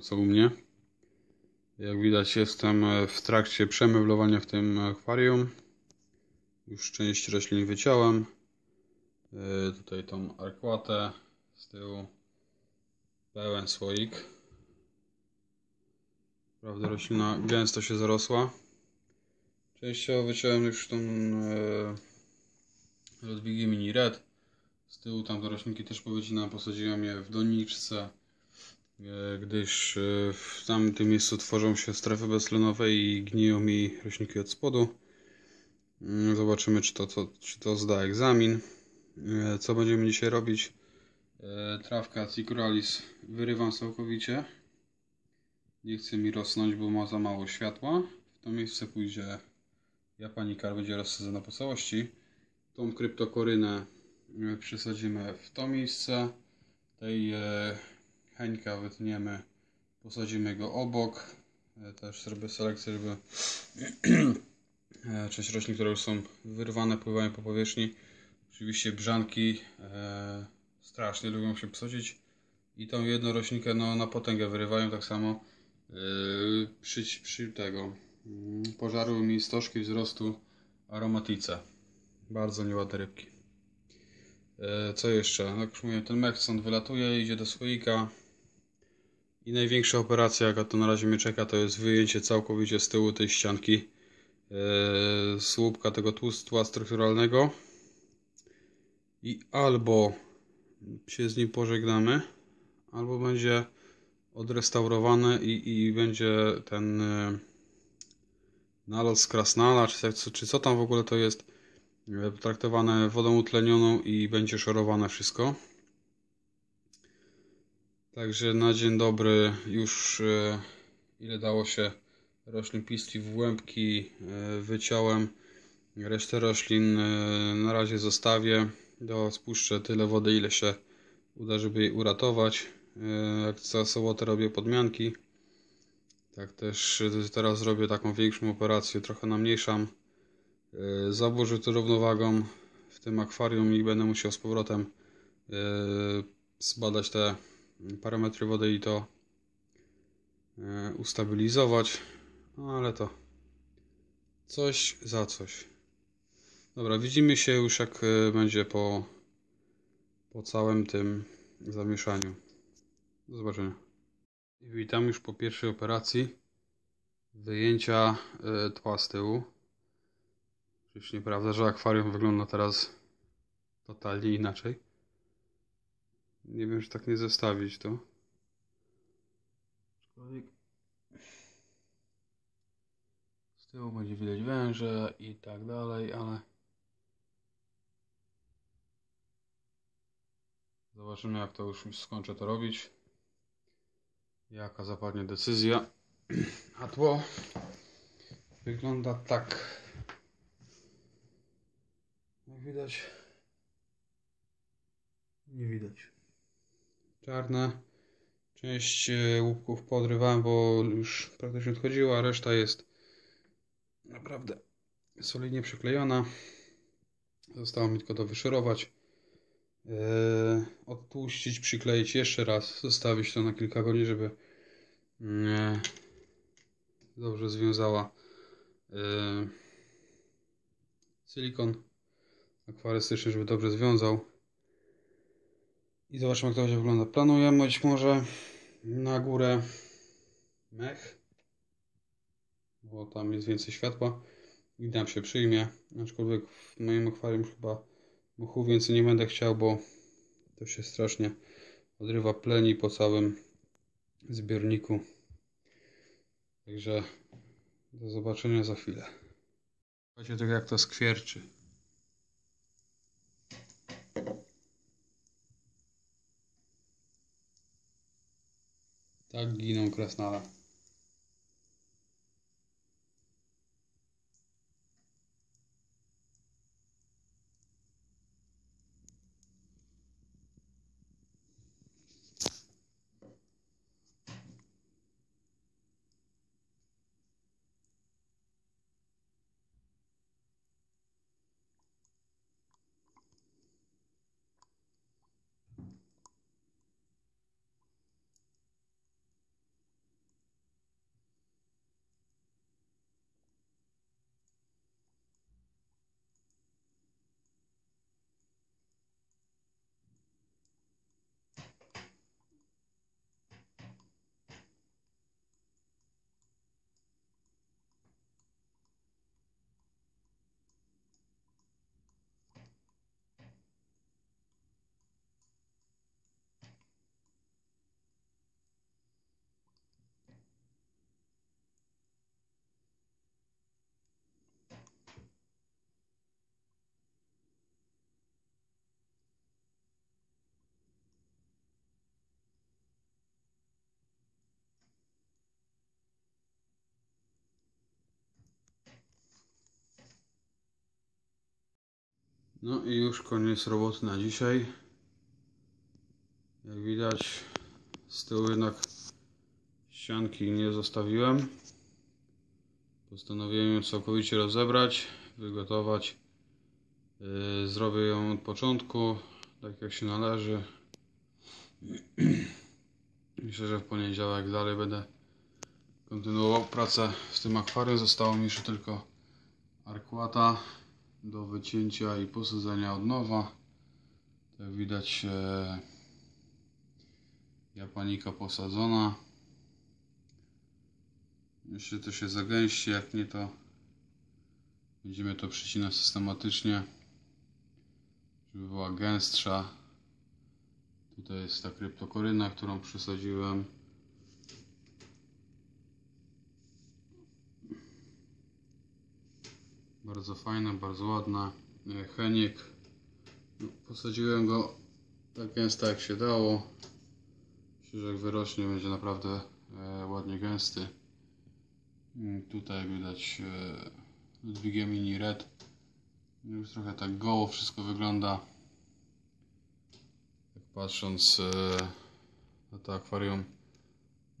co u mnie. Jak widać jestem e, w trakcie przemeblowania w tym akwarium. Już część roślin wyciąłem. E, Tutaj tą arkwatę z tyłu. Pełen słoik. Prawda roślina gęsto się zarosła. Częściowo wyciąłem już tą e, Ludwigi Mini Red. Z tyłu tamte roślinki też powycinam, posadziłem je w doniczce, e, gdyż e, w tamtym miejscu tworzą się strefy beztlenowe i gniją mi roślinki od spodu. Mm, Zobaczymy, czy to, to, czy to zda egzamin. E, Co będziemy dzisiaj robić? Trawka Cicuralis wyrywam całkowicie. Nie chce mi rosnąć, bo ma za mało światła. W to miejsce pójdzie Japanikar, będzie rozsadzona po całości. Tą kryptokorynę e, przesadzimy w to miejsce. Tej e, Heńka wytniemy, posadzimy go obok. E, też zrobię selekcję, żeby e, część roślin, które już są wyrwane, pływają po powierzchni. Oczywiście brzanki e, strasznie lubią się posadzić i tą jedną roślinkę no, na potęgę wyrywają tak samo e, przy, przy tego mm, mi stożki wzrostu aromatice. Bardzo nieładne rybki. E, Co jeszcze? Jak już mówiłem, ten mech stąd wylatuje, idzie do słoika. I największa operacja, jaka to na razie mnie czeka, to jest wyjęcie całkowicie z tyłu tej ścianki e, słupka tego tłustła strukturalnego. I albo się z nim pożegnamy, albo będzie odrestaurowany i, i będzie ten e, nalot z krasnala, czy, czy, czy co tam w ogóle to jest, e, traktowane wodą utlenioną i będzie szorowane wszystko. Także na dzień dobry już e, ile dało się roślin pistwi w łębki e, wyciąłem. Resztę roślin e, na razie zostawię. Do spuszczę tyle wody ile się uda, żeby jej uratować. Jak co sobotę robię podmianki. Tak też teraz zrobię taką większą operację, trochę namniejszam. Zaburzę to równowagą w tym akwarium i będę musiał z powrotem zbadać te parametry wody i to e, ustabilizować. No ale to coś za coś. Dobra, widzimy się już jak e, będzie po, po całym tym zamieszaniu. Do zobaczenia. Witam już po pierwszej operacji wyjęcia e, tła z tyłu. Przecież nieprawda, że akwarium wygląda teraz totalnie inaczej. Nie wiem, czy tak nie zestawić to. Aczkolwiek z tyłu będzie widać węże i tak dalej, ale zobaczymy jak to już skończę to robić. Jaka zapadnie decyzja. A tło wygląda tak. Jak widać, nie widać. Czarne. Część e, łupków podrywałem, bo już praktycznie odchodziła, a reszta jest naprawdę solidnie przyklejona. Zostało mi tylko to wyszorować. Yy, przykleić jeszcze raz, zostawić to na kilka godzin, żeby yy, dobrze związała yy, silikon akwarystyczny, żeby dobrze związał. I zobaczymy, jak to będzie wyglądać. Planuję być może na górę mech, bo tam jest więcej światła i tam się przyjmie. Aczkolwiek w moim akwarium chyba muchu więcej nie będę chciał, bo to się strasznie odrywa pleni po całym zbiorniku. Także do zobaczenia za chwilę. Słuchajcie tego jak to skwierczy. Tak, jinou krasnáda. No i już koniec roboty na dzisiaj. Jak widać z tyłu jednak ścianki nie zostawiłem. Postanowiłem ją całkowicie rozebrać, wygotować. Yy, Zrobię ją od początku, tak jak się należy. Myślę, że w poniedziałek dalej będę kontynuował pracę w tym akwarium. Zostało mi jeszcze tylko arkwata do wycięcia i posadzenia od nowa. Jak widać e, japanika posadzona. Jeśli to się zagęści, jak nie to będziemy to przycinać systematycznie, żeby była gęstsza. Tutaj jest ta kryptokoryna, którą przesadziłem. Bardzo fajna, bardzo ładna. E, Heniek. No, posadziłem go tak gęsto jak się dało. Myślę, że jak wyrośnie będzie naprawdę e, ładnie gęsty. Mm, Tutaj widać e, Ludwigiem Mini Red. Już trochę tak goło wszystko wygląda. Tak patrząc e, na to akwarium.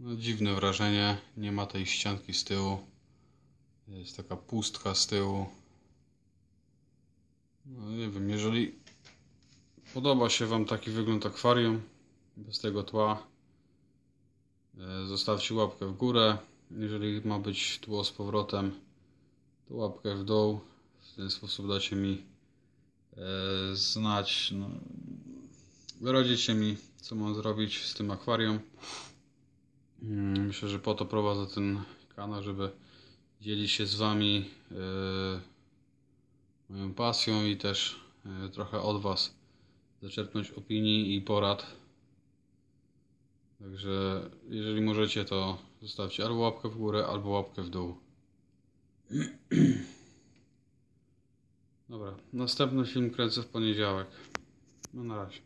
No, dziwne wrażenie. Nie ma tej ścianki z tyłu. Jest taka pustka z tyłu. No nie wiem, jeżeli podoba się Wam taki wygląd akwarium bez tego tła, e, zostawcie łapkę w górę. Jeżeli ma być tło z powrotem, to łapkę w dół. W ten sposób dacie mi e, znać, no, wyradzicie mi, co mam zrobić z tym akwarium. Mm, Myślę, że po to prowadzę ten kanał, żeby dzielić się z Wami e, moją pasją i też e, trochę od Was zaczerpnąć opinii i porad. Także jeżeli możecie, to zostawcie albo łapkę w górę, albo łapkę w dół. Dobra, następny film kręcę w poniedziałek. No na razie.